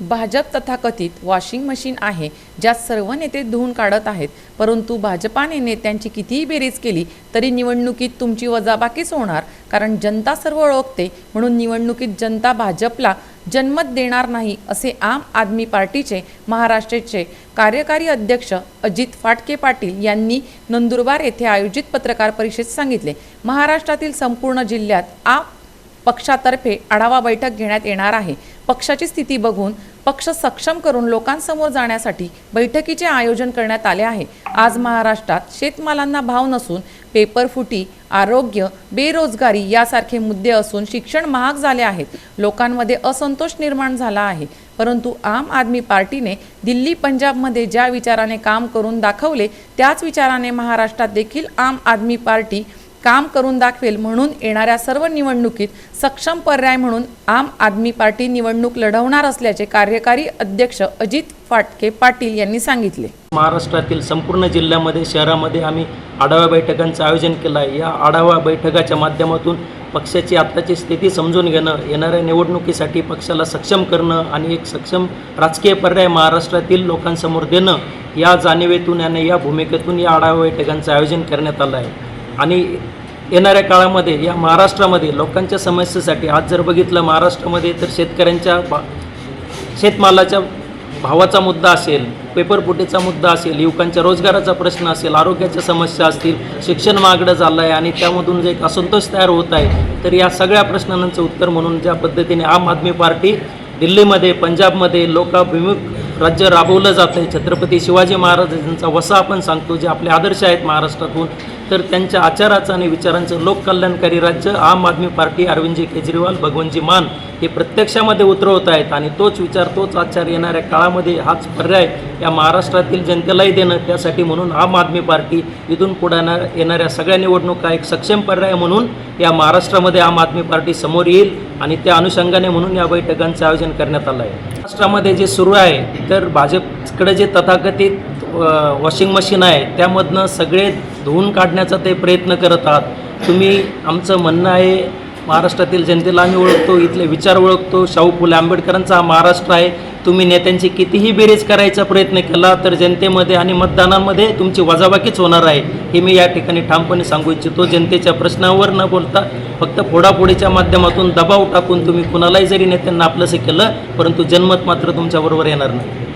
भाजप तथाकथित washing machine आहे ज्यात सर्व नेते धुवून काढत आहेत. परंतु भाजपाने नेत्यांची कितीही बेरीज केली तरी निवडणुकीत तुमची वजाबाकीच होणार कारण जनता सर्व ओळखते म्हणून निवडणुकीत जनता भाजपला जनमत देणार नाही असे आम आदमी पार्टीचे महाराष्ट्राचे कार्यकारी अध्यक्ष अजित फाटके पाटील यांनी नंदुरबार येथे आयोजित पत्रकार परिषदेत सांगितले. महाराष्ट्रातील संपूर्ण जिल्ह्यात आप पक्षातर्फे आढावा बैठक घेण्यात येणार आहे. पक्षाची स्थिती बघून पक्ष सक्षम करून लोकांसमोर जाण्यासाठी बैठकीचे आयोजन करण्यात आले आहे. आज महाराष्ट्रात शेतमालांना भाव नसून पेपरफुटी आरोग्य बेरोजगारी यासारखे मुद्दे असून शिक्षण महाग झाले आहेत. लोकांमध्ये असंतोष निर्माण झाला आहे. परंतु आम आदमी पार्टीने दिल्ली पंजाबमध्ये ज्या विचाराने काम करून दाखवले त्याच विचाराने महाराष्ट्रात देखील आम आदमी पार्टी काम करून दाखवेल म्हणून येणाऱ्या सर्व निवडणुकीत सक्षम पर्याय म्हणून आम आदमी पार्टी निवडणूक लढवणार असल्याचे कार्यकारी अध्यक्ष अजित फाटके पाटील यांनी सांगितले. महाराष्ट्रातील संपूर्ण जिल्ह्यामध्ये शहरामध्ये आम्ही आढावा बैठकांचं आयोजन केलं आहे. या आढावा बैठकाच्या माध्यमातून पक्षाची आत्ताची स्थिती समजून घेणं येणाऱ्या निवडणुकीसाठी पक्षाला सक्षम करणं आणि एक सक्षम राजकीय पर्याय महाराष्ट्रातील लोकांसमोर देणं या जाणीवेतून आणि या भूमिकेतून या आढावा बैठकांचं आयोजन करण्यात आलं आहे. आणि येणाऱ्या काळामध्ये या महाराष्ट्रामध्ये लोकांच्या समस्येसाठी आज जर बघितलं महाराष्ट्रामध्ये तर शेतकऱ्यांच्या बा शेतमालाच्या भावाचा मुद्दा असेल पेपरफुटीचा मुद्दा असेल युवकांच्या रोजगाराचा प्रश्न असेल आरोग्याच्या समस्या असतील शिक्षण मागडं झालं आहे आणि त्यामधून जे एक असंतोष तयार होत आहे तर या सगळ्या प्रश्नांचं उत्तर म्हणून ज्या पद्धतीने आम आदमी पार्टी दिल्लीमध्ये पंजाबमध्ये लोकाभिमुख राज्य राबवलं जातं आहे छत्रपती शिवाजी महाराजांचा वसा आपण सांगतो जे आपले आदर्श आहेत महाराष्ट्रातून तर त्यांच्या आचाराचं आणि विचारांचं लोककल्याणकारी राज्य आम आदमी पार्टी अरविंदजी केजरीवाल भगवंतजी मान हे प्रत्यक्षामध्ये उतरवत आहेत आणि तोच विचार तोच आचार येणाऱ्या काळामध्ये हाच पर्याय या महाराष्ट्रातील जनतेलाही देणं त्यासाठी म्हणून आम आदमी पार्टी इथून पुढाना येणाऱ्या सगळ्या निवडणुका एक सक्षम पर्याय म्हणून या महाराष्ट्रामध्ये आम आदमी पार्टी समोर येईल आणि त्या अनुषंगाने म्हणून या बैठकांचं आयोजन करण्यात आलं आहे. महाराष्ट्रामध्ये जे सुरू आहे तर भाजपकडे जे तथाकथित वॉशिंग मशीन आहे त्यामधनं सगळे धुवून काढण्याचा ते प्रयत्न करत आहात. तुम्ही आमचं म्हणणं आहे महाराष्ट्रातील जनतेला आम्ही ओळखतो इथले विचार ओळखतो. शाहू फुले आंबेडकरांचा हा महाराष्ट्र आहे. तुम्ही नेत्यांची कितीही बेरीज करायचा प्रयत्न केला तर जनतेमध्ये आणि मतदानामध्ये तुमची वजाबाकीच होणार आहे. हे मी या ठिकाणी ठामपणे सांगू इच्छितो. जनतेच्या प्रश्नावर न बोलता फक्त फोडाफोडीच्या माध्यमातून दबाव टाकून तुम्ही कुणालाही जरी नेत्यांना आपलंसं केलं परंतु जनमत मात्र तुमच्याबरोबर येणार नाही.